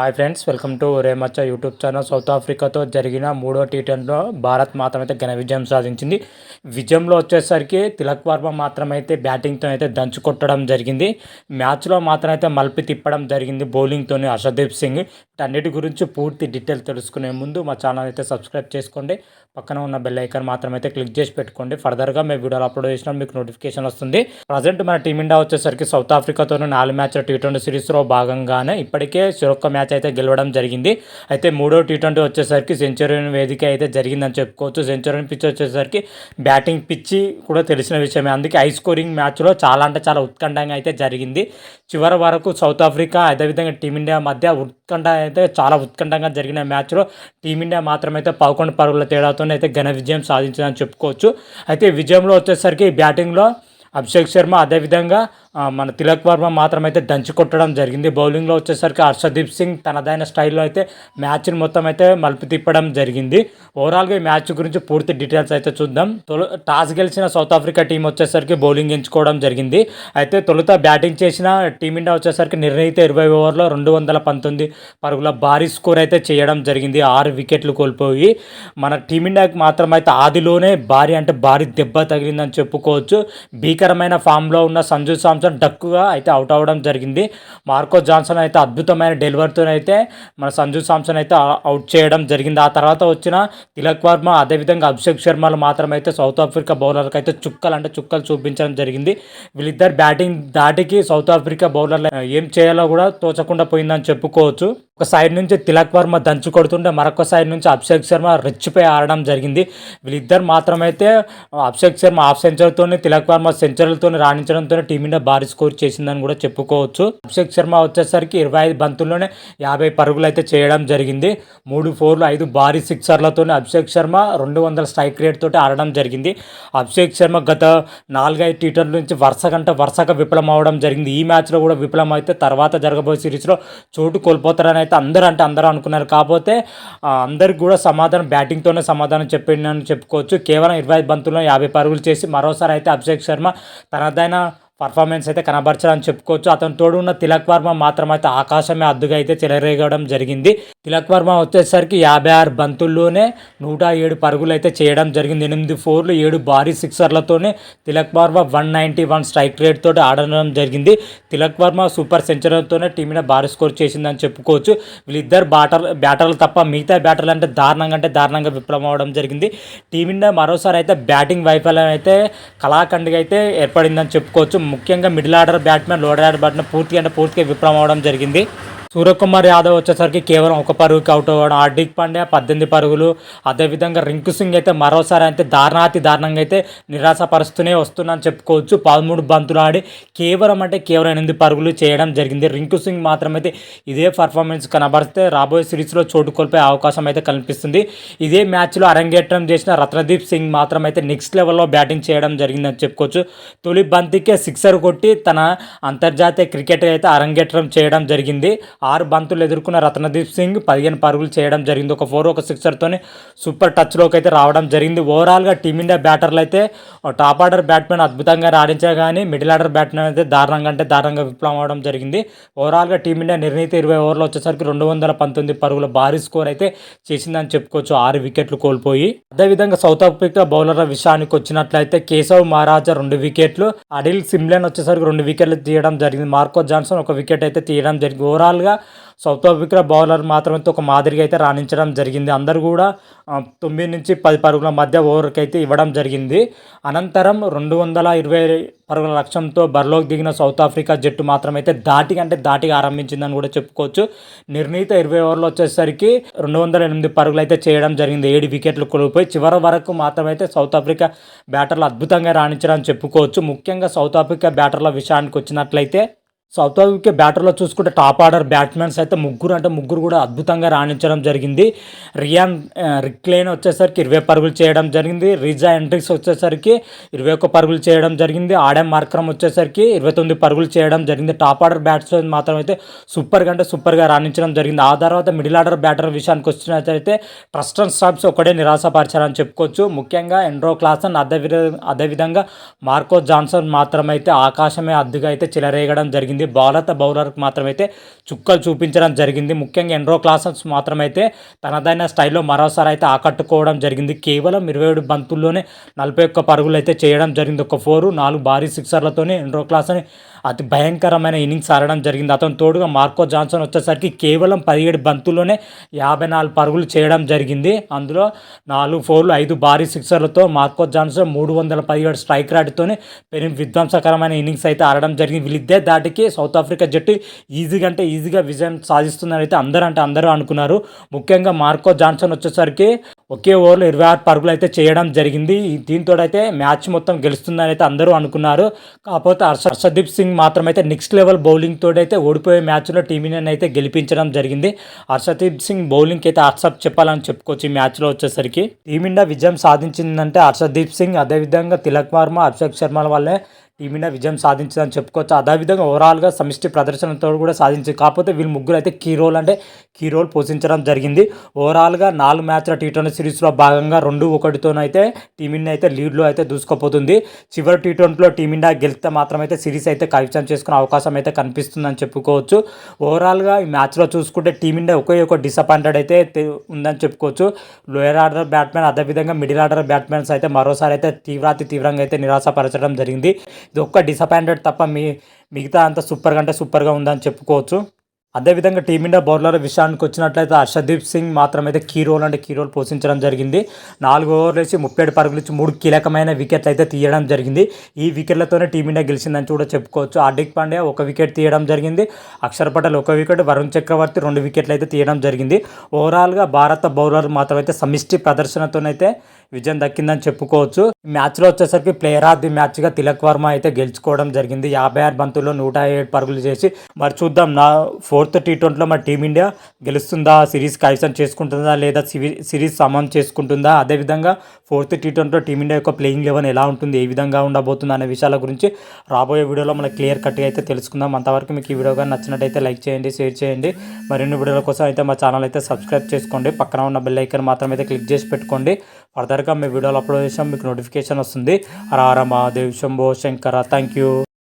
Hi friends welcome to రేమచ్చ YouTube channel. South ఆఫ్రికాతో జరిగిన మూడో టీ టెన్లో భారత్ మాత్రమైతే ఘన విజయం సాధించింది. విజయంలో వచ్చేసరికి తిలక్ వర్మ మాత్రమైతే బ్యాటింగ్తో అయితే దంచు కొట్టడం జరిగింది. మ్యాచ్లో మాత్రం అయితే మలిపి తిప్పడం జరిగింది బౌలింగ్తోని హర్షదీప్ సింగ్. వీటన్నిటి గురించి పూర్తి డీటెయిల్ తెలుసుకునే ముందు మా ఛానల్ అయితే సబ్స్క్రైబ్ చేసుకోండి. పక్కన ఉన్న బెల్ ఐకాన్ మాత్రం అయితే క్లిక్ చేసి పెట్టుకోండి. ఫర్దర్గా మేము వీడియోలు అప్లోడ్ చేసినా మీకు నోటిఫికేషన్ వస్తుంది. ప్రజెంట్ మన టీమిండియా వచ్చేసరికి సౌత్ ఆఫ్రికాతో నాలుగు మ్యాచ్ల టీ ట్వంటీ సిరీస్లో భాగంగానే ఇప్పటికే చిరొక్క మ్యాచ్ అయితే గెలవడం జరిగింది. అయితే మూడో టీ ట్వంటీ వచ్చేసరికి సెంచరీ వేదిక అయితే జరిగిందని చెప్పుకోవచ్చు. సెంచరీ పిచ్ వచ్చేసరికి బ్యాటింగ్ పిచ్చి కూడా తెలిసిన విషయమే. అందుకే హై స్కోరింగ్ మ్యాచ్లో చాలా అంటే చాలా ఉత్కంఠంగా అయితే జరిగింది. చివరి వరకు సౌత్ ఆఫ్రికా అదేవిధంగా టీమిండియా మధ్య ఉత్కంఠ అయితే చాలా ఉత్కంఠంగా జరిగిన మ్యాచ్లో టీమిండియా మాత్రమైతే పదకొండు పరుగుల తేడాతో అయితే ఘన విజయం సాధించిందని చెప్పుకోవచ్చు. అయితే విజయంలో వచ్చేసరికి బ్యాటింగ్లో అభిషేక్ శర్మ అదేవిధంగా మన తిలక్ వర్మ మాత్రం అయితే దంచి కొట్టడం జరిగింది. బౌలింగ్లో వచ్చేసరికి హర్షదీప్ సింగ్ తనదైన స్టైల్లో అయితే మ్యాచ్ని మొత్తం అయితే మలుపు తిప్పడం జరిగింది. ఓవరాల్గా ఈ మ్యాచ్ గురించి పూర్తి డీటెయిల్స్ అయితే చూద్దాం. తొలు టాస్ గెలిచిన సౌత్ ఆఫ్రికా టీం వచ్చేసరికి బౌలింగ్ ఎంచుకోవడం జరిగింది. అయితే తొలుత బ్యాటింగ్ చేసిన టీమిండియా వచ్చేసరికి నిర్ణయిత ఇరవై ఓవర్లో రెండు వందల పంతొమ్మిది పరుగుల భారీ స్కోర్ అయితే చేయడం జరిగింది. ఆరు వికెట్లు కోల్పోయి మన టీమిండియాకి మాత్రం అయితే ఆదిలోనే భారీ అంటే భారీ దెబ్బ తగిలిందని చెప్పుకోవచ్చు. భీకరమైన ఫామ్లో ఉన్న సంజు జాన్సన్ డక్కుగా అయితే అవుట్ అవ్వడం జరిగింది. మార్కో జాన్సన్ అయితే అద్భుతమైన డెలివరీతో అయితే మన సంజు సామ్సన్ అయితే అవుట్ చేయడం జరిగింది. ఆ తర్వాత వచ్చిన తిలక్ వర్మ అదేవిధంగా అభిషేక్ శర్మలు మాత్రం అయితే సౌత్ ఆఫ్రికా బౌలర్కి అయితే చుక్కలు అంటే చుక్కలు చూపించడం జరిగింది. వీళ్ళిద్దరు బ్యాటింగ్ దాటికి సౌత్ ఆఫ్రికా బౌలర్లు ఏం చేయాలో కూడా తోచకుండా పోయిందని చెప్పుకోవచ్చు. ఒక సైడ్ నుంచి తిలక్ వర్మ దంచు కొడుతుంటే మరొక సైడ్ నుంచి అభిషేక్ శర్మ రెచ్చిపోయి ఆడడం జరిగింది. వీళ్ళిద్దరు మాత్రమైతే అభిషేక్ శర్మ హాఫ్ సెంచరీతోనే తిలక్ వర్మ సెంచరీలతో రాణించడంతో టీమిండియా భారీ స్కోర్ చేసిందని కూడా చెప్పుకోవచ్చు. అభిషేక్ శర్మ వచ్చేసరికి ఇరవై ఐదు బంతుల్లోనే యాభై పరుగులు అయితే చేయడం జరిగింది. మూడు ఫోర్లు ఐదు భారీ సిక్సర్లతో అభిషేక్ శర్మ రెండు వందల స్ట్రైక్ రేట్ తోటి ఆడడం జరిగింది. అభిషేక్ శర్మ గత నాలుగైదు టీ నుంచి వరుస గంట వరుసగా విఫలం అవడం జరిగింది. ఈ మ్యాచ్లో కూడా విఫలం అయితే తర్వాత జరగబోయే సిరీస్లో చోటు కోల్పోతారని అయితే అందరూ అంటే అందరూ అనుకున్నారు. కాకపోతే అందరికి కూడా సమాధానం బ్యాటింగ్తోనే సమాధానం చెప్పిందని చెప్పుకోవచ్చు. కేవలం ఇరవై ఐదు బంతుల్లో యాభై పరుగులు చేసి మరోసారి అయితే అభిషేక్ శర్మ తనదైన పర్ఫార్మెన్స్ అయితే కనబరచాలని చెప్పుకోవచ్చు. అతని తోడు ఉన్న తిలక్ వర్మ మాత్రం అయితే ఆకాశమే అద్దుగా అయితే చెలరేగడం జరిగింది. తిలక్ వర్మ వచ్చేసరికి యాభై ఆరు బంతుల్లోనే నూట ఏడు పరుగులు అయితే చేయడం జరిగింది. ఎనిమిది ఫోర్లు ఏడు భారీ సిక్సర్లతోనే Tilak Varma one ninety one strike rate తోటి ఆడడం జరిగింది. తిలక్ వర్మ సూపర్ సెంచరీతోనే టీమిన భారీ స్కోర్ చేసిందని చెప్పుకోవచ్చు. వీళ్ళిద్దరు బ్యాటర్ బ్యాటర్లు తప్ప మిగతా బ్యాటర్లు అంటే దారుణంగా అంటే దారుణంగా విఫలం అవడం జరిగింది. టీమిండియా మరోసారి అయితే బ్యాటింగ్ వైఫల్యం అయితే కళాఖండ్గా అయితే ఏర్పడిందని చెప్పుకోవచ్చు. ముఖ్యంగా మిడిల్ ఆర్డర్ బ్యాట్మెన్ లోడర్ ఆర్డర్ బ్యాట్మెన్ పూర్తిగా అంటే పూర్తిగా విఫలం అవడం జరిగింది. సూర్యకుమార్ యాదవ్ వచ్చేసరికి కేవలం ఒక పరుగుకి అవుట్ అవ్వడం. హార్దిక్ పాండ్యా పద్దెనిమిది పరుగులు. అదేవిధంగా రింకు సింగ్ అయితే మరోసారి అయితే దారుణాతి దారుణంగా అయితే నిరాశపరుస్తూనే వస్తుందని చెప్పుకోవచ్చు. పదమూడు బంతులు ఆడి కేవలం అంటే కేవలం ఎనిమిది పరుగులు చేయడం జరిగింది. రింకు సింగ్ మాత్రం అయితే ఇదే పర్ఫార్మెన్స్ కనబడితే రాబోయే సిరీస్లో చోటు కోల్పోయే అవకాశం అయితే కనిపిస్తుంది ఇదే మ్యాచ్లో అరంగేట్రం చేసిన రత్నదీప్ సింగ్ మాత్రం అయితే నెక్స్ట్ లెవెల్లో బ్యాటింగ్ చేయడం జరిగిందని చెప్పుకోవచ్చు. తొలి బంతికే సిక్సర్ కొట్టి తన అంతర్జాతీయ క్రికెట్ అయితే అరంగేట్రం చేయడం జరిగింది. ఆరు బంతులు ఎదుర్కొన్న రత్నదీప్ సింగ్ పదిహేను పరుగులు చేయడం జరిగింది. ఒక ఫోర్ ఒక సిక్సర్తోనే సూపర్ టచ్లోకి అయితే రావడం జరిగింది. ఓవరాల్గా టీమిండియా బ్యాటర్లు అయితే టాప్ ఆర్డర్ బ్యాట్మెన్ అద్భుతంగా రాణించా కానీ మిడిల్ ఆర్డర్ బ్యాట్మెన్ అయితే దారుణంగా అంటే దారుణంగా విఫలం అవడం జరిగింది. ఓవరాల్గా టీమిండియా నిర్ణీత ఇరవై ఓవర్లు వచ్చేసరికి రెండు వందల పంతొమ్మిది పరుగుల భారీ స్కోర్ అయితే చేసిందని చెప్పుకోవచ్చు. ఆరు వికెట్లు కోల్పోయి అదేవిధంగా సౌత్ ఆఫ్రికా బౌలర్ల విషయానికి వచ్చినట్లయితే కేశవ్ మహారాజా రెండు వికెట్లు అడిల్ సిమ్లెన్ వచ్చేసరికి రెండు వికెట్లు తీయడం జరిగింది. మార్కో జాన్సన్ ఒక వికెట్ అయితే తీయడం జరిగింది. ఓవరాల్గా సౌత్ ఆఫ్రికా బౌలర్ మాత్రమే ఒక మాదిరిగా అయితే రాణించడం జరిగింది. అందరూ కూడా తొమ్మిది నుంచి పది పరుగుల మధ్య ఓవర్కి అయితే ఇవ్వడం జరిగింది. అనంతరం రెండు వందల ఇరవై పరుగుల లక్ష్యంతో బరిలోకి దిగిన సౌత్ ఆఫ్రికా జట్టు మాత్రమైతే దాటిగా అంటే దాటిగా ఆరంభించిందని కూడా చెప్పుకోవచ్చు. నిర్ణీత ఇరవై ఓవర్లు వచ్చేసరికి రెండు వందల ఎనిమిది పరుగులు అయితే చేయడం జరిగింది. ఏడు వికెట్లు కోల్పోయి చివరి వరకు మాత్రమైతే సౌత్ ఆఫ్రికా బ్యాటర్లు అద్భుతంగా రాణించడం చెప్పుకోవచ్చు. ముఖ్యంగా సౌత్ ఆఫ్రికా బ్యాటర్ల విషయానికి వచ్చినట్లయితే సౌత్ ఆఫ్రికా బ్యాటర్లో చూసుకుంటే టాప్ ఆర్డర్ బ్యాట్స్మెన్స్ అయితే ముగ్గురు అంటే ముగ్గురు కూడా అద్భుతంగా రాణించడం జరిగింది. రియాన్ రిక్లైన్ రిక్లేన్ వచ్చేసరికి ఇరవై పరుగులు చేయడం జరిగింది. రిజా ఎంట్రిక్స్ వచ్చేసరికి ఇరవై ఒక్క పరుగులు చేయడం జరిగింది. ఆడే మార్క్రమ్ వచ్చేసరికి ఇరవై తొమ్మిది పరుగులు చేయడం జరిగింది. టాప్ ఆర్డర్ బ్యాట్స్మెన్ మాత్రం అయితే సూపర్గా అంటే సూపర్గా రాణించడం జరిగింది. ఆ తర్వాత మిడిల్ ఆర్డర్ బ్యాటర్ విషయానికి వచ్చినట్లయితే ట్రస్ట్ అండ్ స్టాప్స్ ఒకటే నిరాశపరిచారని చెప్పుకోవచ్చు. ముఖ్యంగా ఎండ్రో క్లాసన్ అదే విధ- అదేవిధంగా మార్కో జాన్సన్ మాత్రమైతే ఆకాశమే అద్దుగా అయితే చెలరేగడం జరిగింది. జరిగింది. భారత బౌలర్కి మాత్రమైతే చుక్కలు చూపించడం జరిగింది. ముఖ్యంగా ఎన్రో క్లాసెస్ మాత్రమైతే తనదైన స్టైల్లో మరోసారి అయితే ఆకట్టుకోవడం జరిగింది. కేవలం ఇరవై ఏడు బంతుల్లోనే నలభై ఒక్క పరుగులు అయితే చేయడం జరిగింది. ఒక ఫోరు నాలుగు భారీ సిక్సర్లతోనే ఎన్రో క్లాస్ని అతి భయంకరమైన ఇన్నింగ్స్ ఆడడం జరిగింది. అతను తోడుగా మార్కో జాన్సన్ వచ్చేసరికి కేవలం పదిహేడు బంతుల్లోనే యాభై నాలుగు పరుగులు చేయడం జరిగింది. అందులో నాలుగు ఫోర్లు ఐదు భారీ సిక్సర్లతో మార్కో జాన్సన్ మూడు వందల పదిహేడు స్ట్రైక్ రేట్తోనే పెను విధ్వంసకరమైన ఇన్నింగ్స్ అయితే ఆడడం జరిగింది. వీళ్ళిద్దే దాటికి సౌత్ ఆఫ్రికా జట్టు ఈజీగా అంటే ఈజీగా విజయం సాధిస్తుందని అయితే అందరూ అంటే అందరూ అనుకున్నారు. ముఖ్యంగా మార్కో జాన్సన్ వచ్చేసరికి ఒకే ఓవర్లో ఇరవై ఆరు పరుగులు అయితే చేయడం జరిగింది. దీంతో అయితే మ్యాచ్ మొత్తం గెలుస్తుందని అయితే అందరూ అనుకున్నారు. కాకపోతే హర్ష హర్షదీప్ సింగ్ మాత్రం అయితే నెక్స్ట్ లెవెల్ బౌలింగ్ తోటి అయితే ఓడిపోయే మ్యాచ్లో టీమిండియాని అయితే గెలిపించడం జరిగింది. హర్షదీప్ సింగ్ బౌలింగ్కి అయితే హర్షప్ చెప్పాలని చెప్పుకోవచ్చు ఈ మ్యాచ్లో వచ్చేసరికి. టీమిండియా విజయం సాధించిందంటే హర్షదీప్ సింగ్ అదేవిధంగా తిలక్ వర్మ అభిషేక్ శర్మల వల్లే టీమిండియా విజయం సాధించిందని చెప్పుకోవచ్చు. అదేవిధంగా ఓవరాల్గా సమిష్టి ప్రదర్శనతో కూడా సాధించింది కాకపోతే వీళ్ళు ముగ్గురు అయితే కీ రోల్ అంటే కీ రోల్ పోషించడం జరిగింది. ఓవరాల్గా నాలుగు మ్యాచ్ల టీ ట్వంటీ సిరీస్లో భాగంగా రెండు ఒకటితోనైతే టీమిండియా అయితే లీడ్లో అయితే దూసుకుపోతుంది. చివరి టీ ట్వంటీలో టీమిండియా గెలిస్తే మాత్రం అయితే సిరీస్ అయితే కైవసం చేసుకునే అవకాశం అయితే కనిపిస్తుందని చెప్పుకోవచ్చు. ఓవరాల్గా ఈ మ్యాచ్లో చూసుకుంటే టీమిండియా ఒకే ఒక డిసప్పాయింటెడ్ అయితే ఉందని చెప్పుకోవచ్చు. లోయర్ ఆర్డర్ బ్యాట్మెన్ అదేవిధంగా మిడిల్ ఆర్డర్ బ్యాట్మెన్స్ అయితే మరోసారి అయితే తీవ్రాతి తీవ్రంగా అయితే నిరాశపరచడం జరిగింది. ఇది ఒక్క డిసప్పాయింటెడ్ తప్ప మీ మిగతా అంత సూపర్గా అంటే సూపర్గా ఉందని చెప్పుకోవచ్చు. అదేవిధంగా టీమిండియా బౌలర్ విషయానికి వచ్చినట్లయితే హర్షదీప్ సింగ్ మాత్రం అయితే కీ రోల్ అంటే కీ రోల్ పోషించడం జరిగింది. నాలుగు ఓవర్లు వేసి ముప్పై ఏడు పరుగులు ఇచ్చి మూడు కీలకమైన వికెట్లు అయితే తీయడం జరిగింది. ఈ వికెట్లతోనే టీమిండియా గెలిచిందని కూడా చెప్పుకోవచ్చు. హార్దిక్ పాండ్యా ఒక వికెట్ తీయడం జరిగింది. అక్షర్ పటేల్ ఒక వికెట్ వరుణ్ చక్రవర్తి రెండు వికెట్లు అయితే తీయడం జరిగింది. ఓవరాల్గా భారత బౌలర్ మాత్రం అయితే సమిష్టి ప్రదర్శనతోనైతే విజయం దక్కిందని చెప్పుకోవచ్చు. మ్యాచ్లో వచ్చేసరికి ప్లేయర్ ఆఫ్ ది మ్యాచ్గా తిలక్ వర్మ అయితే గెలుచుకోవడం జరిగింది. యాభై ఆరు బంతుల్లో నూట ఏడు పరుగులు చేసి మరి చూద్దాం నా ఫోర్త్ టీ ట్వంటీలో మరి టీమిండియా గెలుస్తుందా? సిరీస్ కైసం చేసుకుంటుందా లేదా సివి- సిరీస్ సమం చేసుకుంటుందా? అదేవిధంగా ఫోర్త్ టీ ట్వంటీలో టీమిండియా యొక్క ప్లేయింగ్ లెవెన్ ఎలా ఉంటుంది? ఏ విధంగా ఉండబోతుంది అనే విషయాల గురించి రాబోయే వీడియోలో మనకి క్లియర్ కట్గా అయితే తెలుసుకుందాం. అంతవరకు మీకు ఈ వీడియో కానీ నచ్చినట్టయితే లైక్ చేయండి షేర్ చేయండి. మరిన్ని వీడియోల కోసం అయితే మా ఛానల్ అయితే సబ్స్క్రైబ్ చేసుకోండి. పక్కన ఉన్న బెల్ ఐకన్ మాత్రం అయితే క్లిక్ చేసి పెట్టుకోండి. ఫర్దర్ ఫర్దర్గా మీ వీడియోలు అప్లోడ్ చేసాం మీకు నోటిఫికేషన్ వస్తుంది. హర హర మహాదేవ్ శంభో శంకర. Thank you